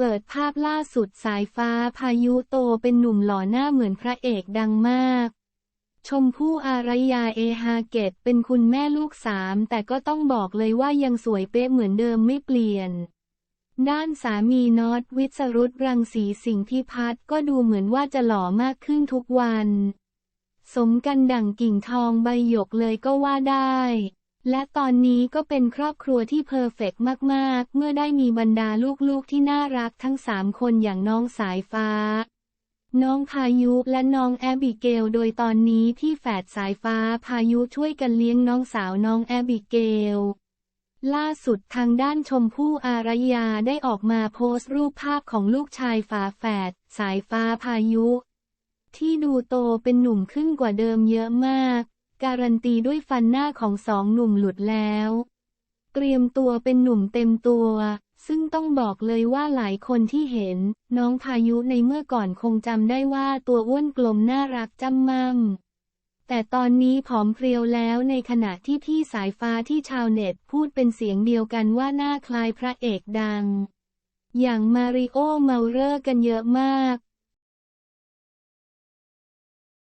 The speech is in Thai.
เปิดภาพล่าสุดสายฟ้าพายุโตเป็นหนุ่มหล่อหน้าเหมือนพระเอกดังมาก ชมพู่อารยาเอฮาเกตเป็นคุณแม่ลูกสามแต่ก็ต้องบอกเลยว่ายังสวยเป๊ะเหมือนเดิมไม่เปลี่ยน ด้านสามีน็อตวิศรุตรังสีสิงห์พิพัฒน์ก็ดูเหมือนว่าจะหล่อมากขึ้นทุกวัน สมกันดั่งกิ่งทองใบหยกเลยก็ว่าได้ และตอนนี้ก็เป็นครอบครัวที่เพอร์เฟกต์มากๆ เมื่อได้มีบรรดาลูกๆที่น่ารักทั้งสามคนอย่างน้องสายฟ้า น้องพายุและน้องแอบิเกล โดยตอนนี้ที่แฝดสายฟ้าพายุช่วยกันเลี้ยงน้องสาวน้องแอบิเกล ล่าสุดทางด้านชมพู่อารยาได้ออกมาโพสต์รูปภาพของลูกชายฝาแฝดสายฟ้าพายุ ที่ดูโตเป็นหนุ่มขึ้นกว่าเดิมเยอะมาก การันตีด้วยฟันหน้าของสองหนุ่มหลุดแล้ว เตรียมตัวเป็นหนุ่มเต็มตัว ซึ่งต้องบอกเลยว่าหลายคนที่เห็น น้องพายุในเมื่อก่อนคงจำได้ว่าตัวอ้วนกลมน่ารักจ้ำม่ำแต่ตอนนี้ผอมเพรียวแล้วในขณะที่พี่สายฟ้าที่ชาวเน็ตพูดเป็นเสียงเดียวกันว่าหน้าคล้ายพระเอกดัง อย่างมาริโอเมาเลอร์กันเยอะมาก